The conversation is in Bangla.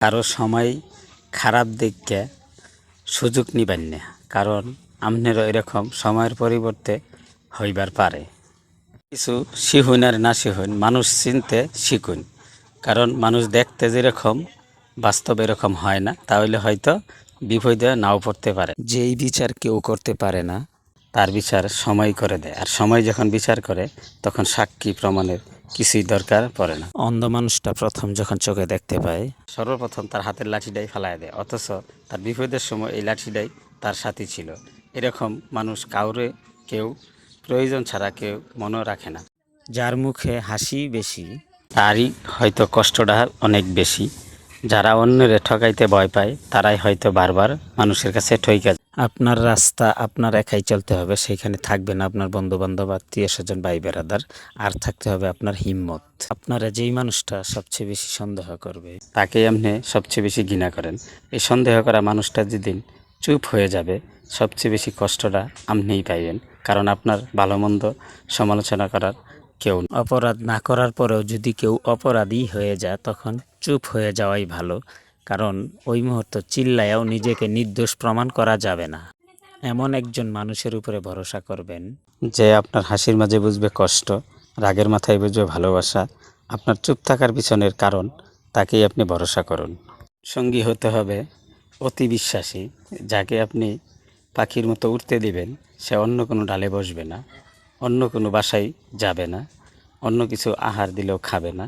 কারও সময় খারাপ দিককে সুযোগ নিবেন না, কারণ আপনারও এরকম সময়ের পরিবর্তে হইবার পারে। কিছু শিহুন আর না শিহুন, মানুষ চিনতে শিখুন, কারণ মানুষ দেখতে যেরকম, বাস্তব এরকম হয় না, তাহলে হয়তো বিপদে নাও পড়তে পারে। যেই বিচার কেউ করতে পারে না, তার বিচার সময় করে দেয়, আর সময় যখন বিচার করে, তখন সাক্ষী প্রমাণের কিছুই দরকার পড়ে না। অন্ধ মানুষটা প্রথম যখন চোখে দেখতে পায় সর্বপ্রথম তার হাতের লাঠিটাই ফেলায় দেয় অথচ তার বিপদের সময় এই লাঠিটাই তার সাথী ছিল। এরকম মানুষ কাউরে কেউ প্রয়োজন ছাড়া কেউ মনে রাখে না। যার মুখে হাসি বেশি তারই হয়তো কষ্টটা অনেক বেশি। যারা অন্যের ঠকাইতে ভয় পায় তারাই হয়তো বারবার মানুষের কাছে ঠইকা আপনার রাস্তা আপনার একাই চলতে হবে সেখানে থাকবে না আপনার বন্ধু বান্ধব আত্মীয় স্বজন ভাই বেড়াদার আর থাকতে হবে আপনার হিম্মত। আপনারা যেই মানুষটা সবচেয়ে বেশি সন্দেহ করবে তাকেই আপনি সবচেয়ে বেশি ঘৃণা করেন। এই সন্দেহ করা মানুষটা যেদিন চুপ হয়ে যাবে সবচেয়ে বেশি কষ্টটা আপনিই পাইবেন। কারণ আপনার ভালো মন্দ সমালোচনা করার কেউ। অপরাধ না করার পরেও যদি কেউ অপরাধী হয়ে যায় তখন চুপ হয়ে যাওয়াই ভালো, কারণ ওই মুহূর্ত চিল্লায়াও নিজেকে নির্দোষ প্রমাণ করা যাবে না। এমন একজন মানুষের উপরে ভরসা করবেন যে আপনার হাসির মাঝে বুঝবে কষ্ট, রাগের মাথায় বুঝবে ভালোবাসা, আপনার চুপ থাকার পিছনের কারণ তাকেই আপনি ভরসা করুন। সঙ্গী হতে হবে অতি বিশ্বাসী, যাকে আপনি পাখির মতো উঠতে দিবেন, সে অন্য কোনো ডালে বসবে না, অন্য কোনো বাসায় যাবে না, অন্য কিছু আহার দিলেও খাবে না।